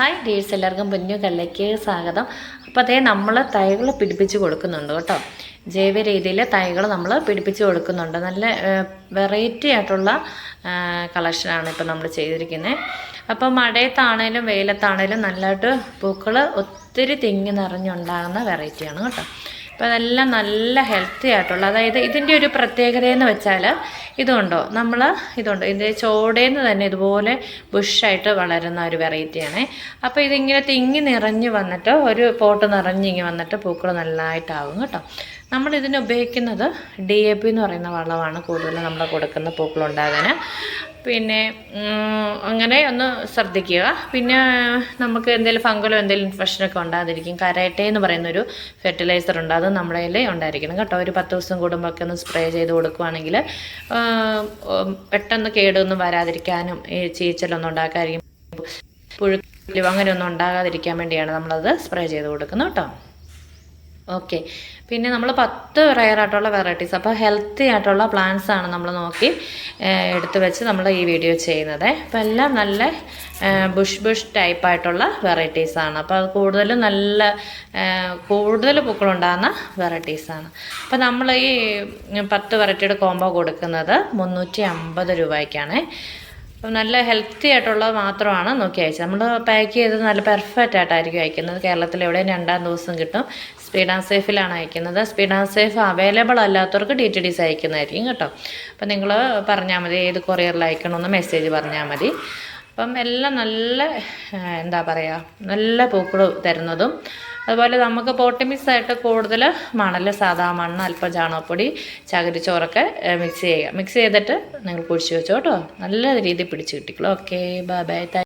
Hi ഡേഴ്സ് എല്ലാവർക്കും കുഞ്ഞു കല്ലയ്ക്ക് സ്വാഗതം. അപ്പോൾ അതേ നമ്മൾ തൈകൾ പിടിപ്പിച്ച് കൊടുക്കുന്നുണ്ട് കേട്ടോ. ജൈവ രീതിയിൽ തൈകൾ നമ്മൾ പിടിപ്പിച്ച് കൊടുക്കുന്നുണ്ട്. നല്ല വെറൈറ്റി ആയിട്ടുള്ള കളക്ഷനാണ് ഇപ്പോൾ നമ്മൾ ചെയ്തിരിക്കുന്നത് അപ്പോൾ മഴയത്താണേലും വെയിലത്താണേലും നല്ലതായിട്ട് പൂക്കൾ ഒത്തിരി തിങ്ങി നിറഞ്ഞുണ്ടാകുന്ന വെറൈറ്റിയാണ് കേട്ടോ. അപ്പോൾ അതെല്ലാം നല്ല ഹെൽത്തി ആയിട്ടുള്ള അതായത് ഇതിന്റെ ഒരു പ്രത്യേകത എന്ന് വെച്ചാൽ ഇതുണ്ടോ നമ്മൾ ഇതുണ്ടോ ഇതിന്റെ ചോടേന്ന് തന്നെ ഇതുപോലെ ബുഷായിട്ട് വളരുന്ന ഒരു വെറൈറ്റിയാണ് അപ്പോൾ ഇതിങ്ങനെ തിങ്ങി നിറഞ്ഞ് വന്നിട്ട് ഒരു പോട്ട് നിറഞ്ഞിങ്ങി വന്നിട്ട് പൂക്കൾ നല്ലതായിട്ടാവും കേട്ടോ. നമ്മൾ ഇതിന് ഉപയോഗിക്കുന്നത് ഡി എ പി എന്ന് പറയുന്ന വളമാണ് കൂടുതലും നമ്മൾ കൊടുക്കുന്ന പൂക്കളുണ്ടാകാൻ പിന്നെ അങ്ങനെ ഒന്ന് ശ്രദ്ധിക്കുക. പിന്നെ നമുക്ക് എന്തെങ്കിലും ഫംഗലോ എന്തെങ്കിലും ഇൻഫെക്ഷനൊക്കെ ഉണ്ടാകാതിരിക്കും. കരയട്ടെ എന്ന് പറയുന്നൊരു ഫെർട്ടിലൈസർ ഉണ്ട്. അത് നമ്മുടെ കയ്യിൽ ഉണ്ടായിരിക്കണം കേട്ടോ. ഒരു പത്ത് ദിവസം കൂടുമ്പോൾ ഒക്കെ ഒന്ന് സ്പ്രേ ചെയ്ത് ഉം, പെട്ടെന്ന് കേടൊന്നും വരാതിരിക്കാനും ഈ ചീച്ചലൊന്നും ഉണ്ടാക്കാതിരിക്കും പുഴുക്കലും അങ്ങനെയൊന്നും ഉണ്ടാകാതിരിക്കാൻ വേണ്ടിയാണ് നമ്മളത് സ്പ്രേ ചെയ്ത് കൊടുക്കുന്നത് കേട്ടോ. ഓക്കെ പിന്നെ നമ്മൾ പത്ത് റയറായിട്ടുള്ള വെറൈറ്റീസ് അപ്പോൾ ഹെൽത്തി ആയിട്ടുള്ള പ്ലാന്റ്സ് ആണ് നമ്മൾ നോക്കി എടുത്ത് വെച്ച് നമ്മൾ ഈ വീഡിയോ ചെയ്യുന്നത്. അപ്പോൾ എല്ലാം നല്ല ബുഷ് ബുഷ് ടൈപ്പ് ആയിട്ടുള്ള വെറൈറ്റീസ് ആണ്. അപ്പോൾ അത് കൂടുതലും നല്ല കൂടുതൽ പൂക്കളുണ്ടാകുന്ന വെറൈറ്റീസ് ആണ്. അപ്പോൾ നമ്മൾ ഈ പത്ത് വെറൈറ്റിയുടെ കോംബോ കൊടുക്കുന്നത് മുന്നൂറ്റി അമ്പത് രൂപയ്ക്കാണ്. അപ്പം നല്ല ഹെൽത്തി ആയിട്ടുള്ളത് മാത്രമാണ് നോക്കി അയച്ചത്. നമ്മൾ പാക്ക് ചെയ്ത് നല്ല പെർഫെക്റ്റ് ആയിട്ടായിരിക്കും അയക്കുന്നത്. കേരളത്തിൽ എവിടെയും രണ്ടാം ദിവസം കിട്ടും. സ്പീഡ് ആൻഡ് സേഫിലാണ് അയക്കുന്നത്. സ്പീഡ് ആൻഡ് സേഫ് അവൈലബിൾ അല്ലാത്തവർക്ക് ഡി ടി ഡിസ് അയക്കുന്നതായിരിക്കും കേട്ടോ. അപ്പം നിങ്ങൾ പറഞ്ഞാൽ മതി ഏത് കൊറിയറിൽ അയക്കണമെന്ന് മെസ്സേജ് പറഞ്ഞാൽ മതി. അപ്പം എല്ലാം നല്ല എന്താ പറയുക നല്ല പൂക്കൾ തരുന്നതും അതുപോലെ നമുക്ക് പോട്ടമിക്സ് ആയിട്ട് കൂടുതൽ മണൽ സാധാ മണ്ണ് അല്പം ചാണകപ്പൊടി ചകിരിച്ചോറൊക്കെ മിക്സ് ചെയ്യുക. മിക്സ് ചെയ്തിട്ട് നിങ്ങൾ കുഴിച്ച് വെച്ചോ കേട്ടോ നല്ല രീതിയിൽ പിടിച്ച് കിട്ടിക്കോളൂ. Okay bye bye